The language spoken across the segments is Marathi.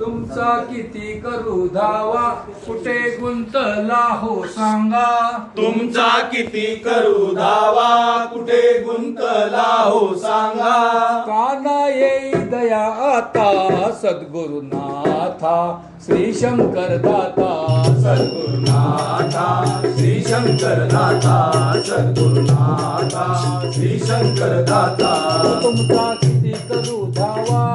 तुमचा किती करू धावा? कुठे गुंतला हो सांगा. तुमचा किती करू धावा? कुठे गुंतला हो सांगा. काना येई दया आता सद्गुरुनाथा. श्री शंकर दाता सद्गुरुनाथा. श्री शंकर दाता सद्गुरुनाथा. श्री शंकर दाता. तुमचा किती करू धावा?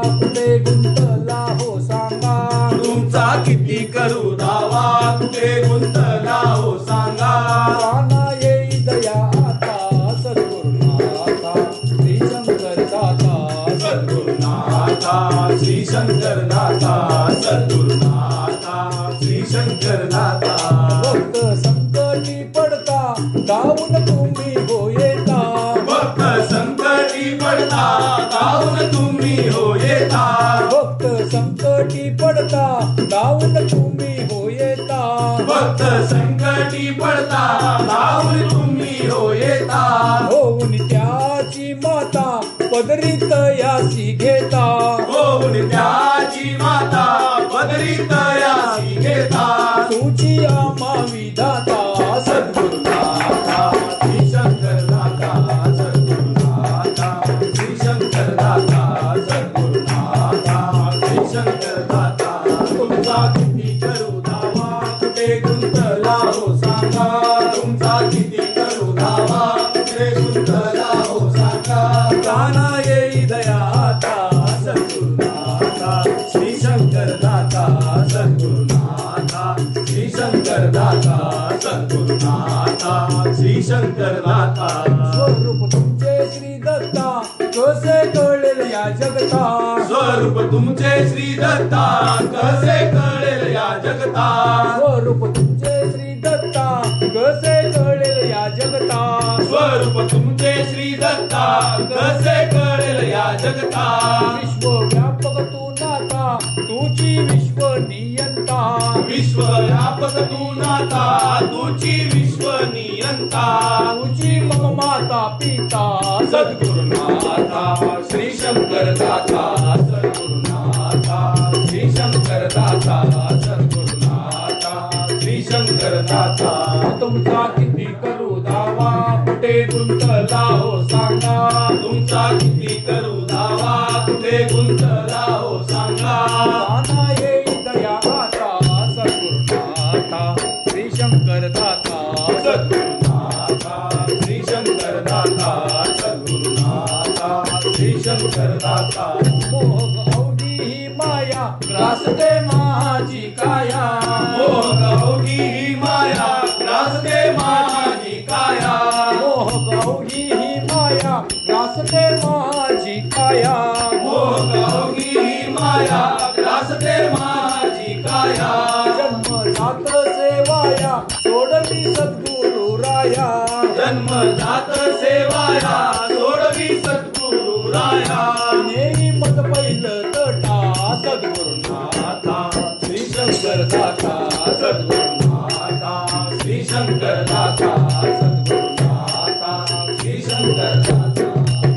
करू धावा कुठे गुंतला हो सांगा काना येई दया आता सद्गुरुनाथा श्री शंकर दाता सद्गुरुनाथा श्री शंकर दाता सद्गुरुनाथा श्री शंकर दाता भक्त संकटी पडता धावून तुम्ही हो येता भक्त संकटी पडता धावून तुम्ही हो येता भक्त संकटी पडता धावून तुम्ही हो येता भक्त संकटी पडता धावून तुम्ही हो येता होऊन त्याची माता पदरीत यासी घेता. होऊन त्याची माता पदरीत यासी घेता. तुझी आम्हा विधाता सद्गुरुनाथा कुठे हो सांगा. तुमचा किती करू धावा. हो सांगा. येई दया आता श्री शंकर दाता श्री शंकर दाता श्री शंकर दाता. स्वरूप तुमचे श्री दत्ता कसे या जगता? स्वरूप तुमचे श्री दत्ता कसे कळेल या जगता स्वरूप तुमचे श्री दत्ता कसे कळेल या जगता स्वरूप तुमचे श्री दत्ता कसे कळेल या जगता विश्व व्यापक तू नाता तुझी विश्व नियंता विश्व व्यापक तू नाता तुझी विश्व नियंता तुझी मम माता पिता सद्गुरु माता श्री शंकर दाता सद्गुरु सद्गुरुनाथा श्री शंकर दाता मोह अवधी ही माया. ग्रासते माझी काया. मोह गौरी ही माया. ग्रासते माझी काया. मोह गौरी ही माया. ग्रासते माझी काया. मोह गौरी ही माया. ग्रासते माझी काया. जन्म जात सेवाया सोडली सद्गुरु राया. जन्म जात शंकर दाता सद्गुरुनाथा श्री शंकर दाता सद्गुरुनाथा श्री शंकर दाता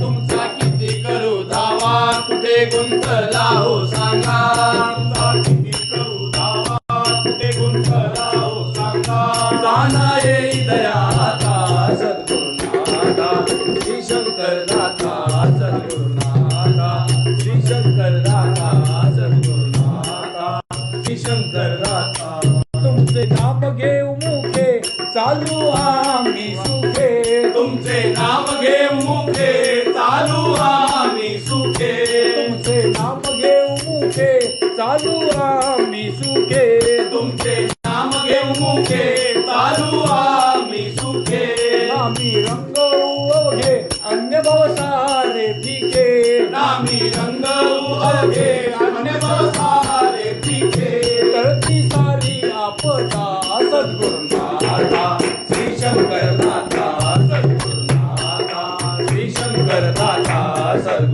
तुमचा किती करू धावा कुठे गुंतला हो सांगा? तुमचा किती करू धावा कुठे गुंतला हो सांगा? काना येई दयाता सद्गुरुनाथा श्री शंकर दाता आम्ही सुखे. तुमचे नाम घे मुखे चालू आम्ही सुखे. तुमचे नाम घेऊ मुखे चालू आम्ही सुखे. तुमचे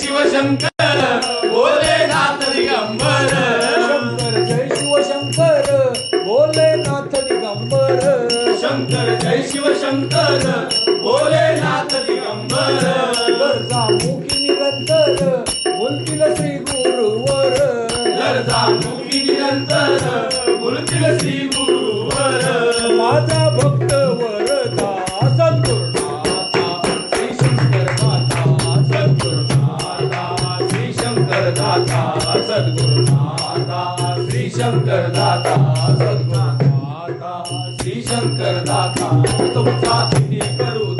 शिवशंकर भोलेनाथ दिगंबर शंकर जय शिवशंकर भोलेनाथ दिगंबर शंकर जय शिवशंकर भोलेनाथ दिगंबर गरजा मुखी निरंतर बोलतील श्री शंकर दाता सद्गुरुनाथा श्री शंकर दाता सद्गुरुनाथा श्री शंकर दाता. तुमचा किती करू